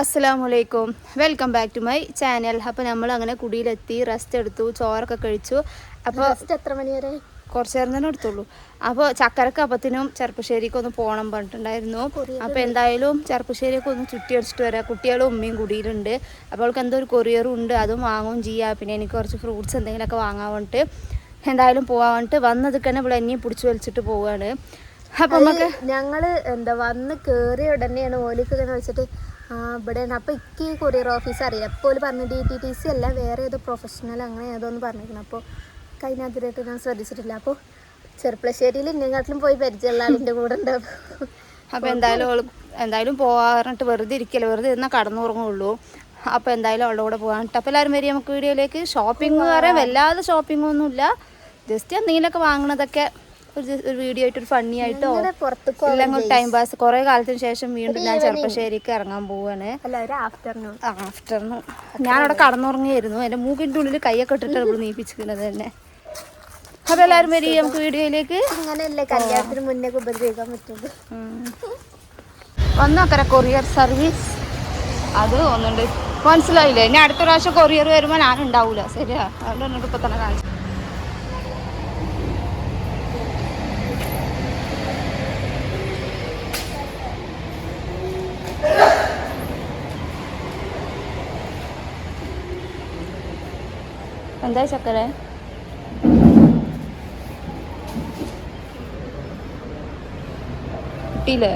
അസ്സലാമലൈക്കും welcome back to my channel അപ്പോൾ നമ്മൾ അങ്ങനെ കുടിയിലെത്തി റെസ്റ്റ് എടുത്തു ചോറൊക്കെ കഴിച്ചു. അപ്പോൾ റെസ്റ്റ് എത്ര മണി വരെ? കുറച്ച് നേരം തന്നെ എടുത്തുള്ളൂ. അപ്പോൾ ചക്കരക്ക് അപ്പത്തിനും ചെറുപ്പശ്ശേരിക്ക് ഒന്ന് പോകണം പറഞ്ഞിട്ടുണ്ടായിരുന്നു. അപ്പോൾ എന്തായാലും ചെറുപ്പശ്ശേരിയൊക്കെ ഒന്ന് ചുറ്റി അടിച്ചിട്ട് വരാം. കുട്ടികളും ഉമ്മയും കുടിയിലുണ്ട് അപ്പോൾ അവൾക്ക് എന്തോ ഒരു കൊറിയറും ഉണ്ട്. അതും വാങ്ങും ചെയ്യാം. പിന്നെ എനിക്ക് കുറച്ച് ഫ്രൂട്ട്സ് എന്തെങ്കിലുമൊക്കെ വാങ്ങാൻ വേണ്ടിട്ട് എന്തായാലും പോകാൻ വേണ്ടിട്ട് വന്നത് തന്നെ ഇവിടെ എന്നെയും പിടിച്ച് വലിച്ചിട്ട് പോവുകയാണ് നമുക്ക് ഞങ്ങൾ എന്താ വന്ന് കേറിയ ഉടനെയാണ് ഓലിക്ക് ഇങ്ങനെ വെച്ചിട്ട് ആ ഇവിടെയാണ്. അപ്പൊ ഇക്ക് കൊറിയർ ഓഫീസ് അറിയാം. അപ്പോൾ ഓൽ പറഞ്ഞു ഡി ടി ടി സി അല്ല വേറെ ഏതോ പ്രൊഫഷണൽ അങ്ങനെ ഏതോ ഒന്ന് പറഞ്ഞിരിക്കണം അപ്പോൾ കഴിഞ്ഞാതിരായിട്ട് ഞാൻ ശ്രദ്ധിച്ചിട്ടില്ല. അപ്പോൾ ചെറുപ്പശ്ശേരിയിൽ ഇന്നെക്കാട്ടിലും പോയി പരിചയമുള്ള ആളിന്റെ കൂടെ ഉണ്ടാവും അപ്പോൾ എന്തായാലും എന്തായാലും പോകാറിട്ട് വെറുതെ ഇരിക്കില്ല. വെറുതെ ഇരുന്നാൽ കടന്നുറങ്ങുള്ളൂ. അപ്പോൾ എന്തായാലും അവളുടെ കൂടെ പോകാൻ അപ്പോൾ എല്ലാവരും വരും നമുക്ക് വീഡിയോയിലേക്ക്. ഷോപ്പിംഗ് പറയാൻ വല്ലാതെ ഷോപ്പിംഗ് ഒന്നുമില്ല. ജസ്റ്റ് എന്തെങ്കിലുമൊക്കെ വാങ്ങണതൊക്കെ ഒരു ഒരു വീഡിയോ ആയിട്ട് ഒരു ഫണ്ണി ആയിട്ടോ എല്ലാം ടൈം പാസ് കുറെ കാലത്തിന് ശേഷം വീണ്ടും ഞാൻ ചെറുപ്പശ്ശേരിക്ക് ഇറങ്ങാൻ പോവാണ്. ആഫ്റ്റർനൂൺ ആഫ്റ്റർനൂൺ ഞാനവിടെ കടന്നുറങ്ങിയായിരുന്നു. എന്റെ മൂക്കിന്റെ ഉള്ളിൽ കൈയൊക്കെ ഇട്ടിട്ടാണ് ഇവിടെ നീപ്പിച്ചിരിക്കുന്നത് തന്നെ. അപ്പൊ എല്ലാവരും വരി നമുക്ക് വീഡിയോയിലേക്ക്. അങ്ങനെയല്ലേ കല്യാണത്തിന് മുന്നേ ഉപദ്രവിക്കാൻ പറ്റുള്ളൂ. ഒന്നൊക്കര കൊറിയർ സർവീസ് അത് ഒന്നുണ്ട് മനസ്സിലായില്ലേ? ഇനി അടുത്ത പ്രാവശ്യം കൊറിയർ വരുമ്പോൾ ഞാൻ ഉണ്ടാവൂല. ശരിയാ? അതുകൊണ്ട് ഇപ്പൊ തന്നെ കാണിച്ചു എന്താ ചക്കര കിട്ടിയില്ലേ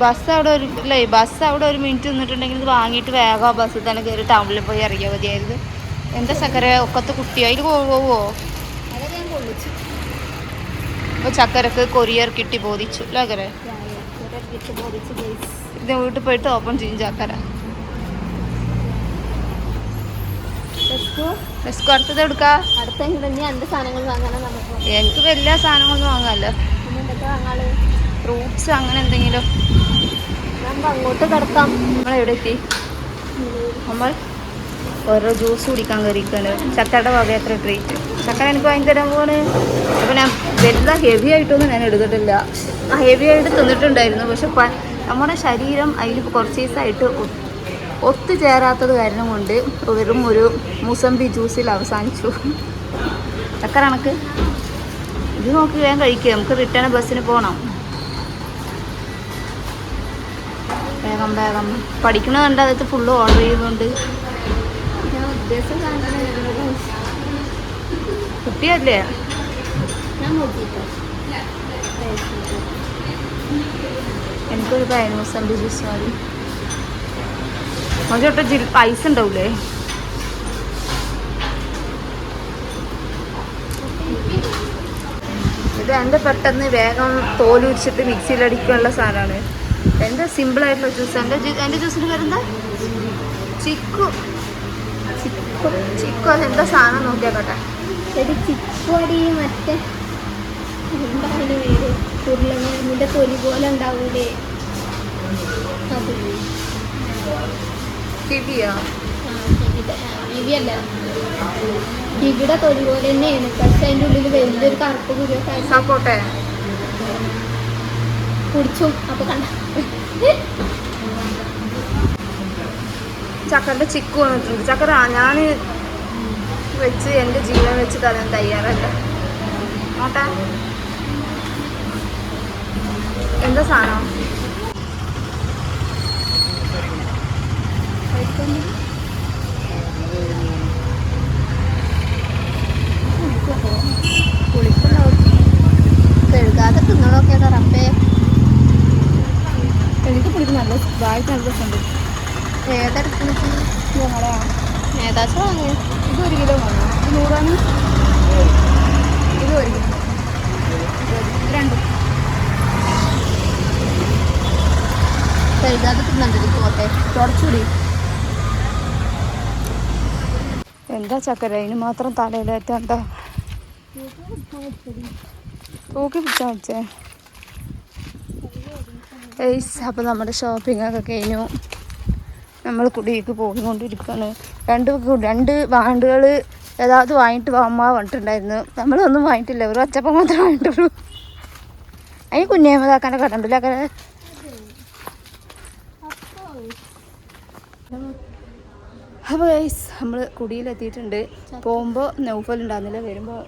ബസ് അവിടെ ഒരു അല്ലേ ബസ് അവിടെ ഒരു മിനിറ്റ് നിന്നിട്ടുണ്ടെങ്കിൽ ഇത് വാങ്ങിയിട്ട് വേഗം ബസ്സിൽ തന്നെ കയറി ടൗണിൽ പോയി ഇറങ്ങിയാൽ മതിയായിരുന്നു. എന്താ ചക്കര? ഒക്കത്തെ കുട്ടിയോ. അതിൽ പോവോ അപ്പോൾ ചക്കരക്ക് കൊറിയർ കിട്ടി ബോധിച്ചു അല്ലേ ചക്കര? ഇത് വീട്ടിൽ പോയിട്ട് ഓപ്പൺ ചെയ്യും ചക്കര. ബസ്കോ അടുത്തത് എടുക്കാ? എനിക്ക് വലിയ സാധനങ്ങളൊന്നും വാങ്ങാമല്ലോ ഫ്രൂട്ട്സ് അങ്ങനെ എന്തെങ്കിലും. അങ്ങോട്ട് കടത്താം നമ്മൾ എവിടെ എത്തി? നമ്മൾ ഓരോ ജ്യൂസ് കുടിക്കാൻ കയറിയിരിക്കുകയാണ് ചക്കയുടെ വക എത്ര ട്രീറ്റ് ചക്ക എനിക്ക് വാങ്ങി തരാൻ പോണ് അപ്പോൾ ഞാൻ വലുതാ ഹെവി ആയിട്ടൊന്നും ഞാൻ എടുത്തിട്ടില്ല. ആ ഹെവി ആയിട്ട് തിന്നിട്ടുണ്ടായിരുന്നു. പക്ഷെ നമ്മുടെ ശരീരം അതിൽ കുറച്ച് ദിവസമായിട്ട് ഒത്തുചേരാത്തത് കാരണം കൊണ്ട് വെറും ഒരു മുസമ്പി ജ്യൂസിൽ അവസാനിച്ചു. ചക്കര കണക്ക്? ഇത് നോക്കി വേഗം കഴിക്കുക നമുക്ക് റിട്ടേൺ ബസ്സിന് പോകണം വേഗം വേഗം. പഠിക്കണത് കണ്ട് അകത്ത് ഫുള്ള് ഓർഡർ സാധനം കുട്ടിയല്ലേ? എനിക്കൊരു പയനൂസമ്പി ജ്യൂസ് മതി. മതിയൊട്ട് ജിൽ ഐസ് ഉണ്ടാവൂലേ? ഇത് എന്റെ പെട്ടെന്ന് വേഗം തോലുരിച്ചിട്ട് മിക്സിയിൽ അടിക്കാനുള്ള സാധനമാണ്. സിമ്പിൾ ആയിട്ടുള്ള ജ്യൂസ് എന്റെ എന്റെ എന്റെ ജ്യൂസിന്റെ പേരെന്താ? ചിക്കു. ചിക്കു. ചിക്കു അതെന്താ സാധനം നോക്കിയാക്കട്ടെ. ഒരു ചിക്കുവടി മറ്റേ എന്താണ് പേര്? ഉരുളങ്ങിന്റെ തൊലി പോലെ ഉണ്ടാവൂലേ? അത്. കിവിയോ ആ, കിവിയുടെ ആ, കിവിയല്ല കിവിയുടെ തൊലി പോലെ തന്നെയാണ്. പക്ഷെ അതിന്റെ ഉള്ളിൽ വലിയൊരു കറുപ്പ് കുരുവൊക്കെ സപ്പോട്ടെ കുടിച്ചു. അപ്പൊ കണ്ട. ചക്കറിന്റെ ചിക്ക് വന്നിട്ടുണ്ട്. ചക്കര ഞാൻ വെച്ച് എന്റെ ജീവൻ വെച്ച് തരാൻ തയ്യാറല്ല. നോട്ടെ? എന്താ സാധനം കഴുകാതെ തിന്നണമൊക്കെ റബ്ബേ എനിക്ക് നൂറാണ് എന്താ ചക്കര? അതിന് മാത്രം തലയിലേറ്റണ്ട തൂക്കി പിടിച്ചാ വെച്ചേ അപ്പോൾ നമ്മുടെ ഷോപ്പിംഗ് ഒക്കെ കഴിഞ്ഞു. നമ്മൾ കുടിയേക്ക് പോയിക്കൊണ്ടിരിക്കുകയാണ്. രണ്ട് രണ്ട് വാണ്ടുകൾ ഏതാவது വാങ്ങിട്ട് വാമ്മ പറഞ്ഞിട്ടുണ്ടായിരുന്നു നമ്മളൊന്നും വാങ്ങിയിട്ടില്ല. ഒരു ഒച്ചപ്പം മാത്രമേ വാങ്ങിയിട്ടുള്ളൂ. ഈ കുഞ്ഞേമതാക്കാന്റെ കട ഉണ്ടല്ലോ അങ്ങനെ അപ്പോൾ ഗൈസ് നമ്മൾ കുടിയിലെത്തിയിട്ടുണ്ട്. പോകുമ്പോൾ നൗഫൽ ഉണ്ടാകുന്നില്ല വരുമ്പോൾ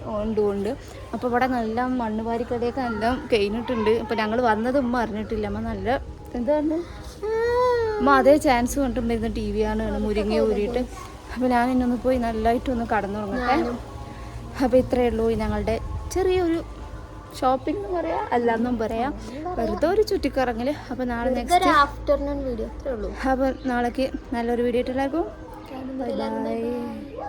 ഉണ്ട് അപ്പോൾ ഇവിടെ നല്ല മണ്ണ് വാരിക്കടയൊക്കെ നല്ല കഴിഞ്ഞിട്ടുണ്ട്. അപ്പോൾ ഞങ്ങൾ വന്നത് ഉമ്മ അറിഞ്ഞിട്ടില്ല. അമ്മ നല്ല എന്താണ് അമ്മ അതേ ചാൻസ് കൊണ്ടുണ്ടായിരുന്ന ടി വി ആണ് മുരിങ്ങ ഊരിയിട്ട്. അപ്പോൾ ഞാൻ ഇന്നൊന്ന് പോയി നല്ലതായിട്ടൊന്ന് കടന്നു തുടങ്ങട്ടെ അപ്പോൾ ഇത്രയേ ഉള്ളൂ. ഞങ്ങളുടെ ചെറിയൊരു ഷോപ്പിംഗ് എന്ന് പറയാം അല്ലാന്നും പറയാം. വെറുതെ ഒരു ചുറ്റിക്കറങ്ങൽ അപ്പോൾ നാളെ നെക്സ്റ്റ് ആഫ്റ്റർനൂൺ വീഡിയോ അത്രേ ഉള്ളൂ. അപ്പോൾ നാളേക്ക് നല്ലൊരു വീഡിയോ ആയിട്ട് എല്ലാവർക്കും 拜拜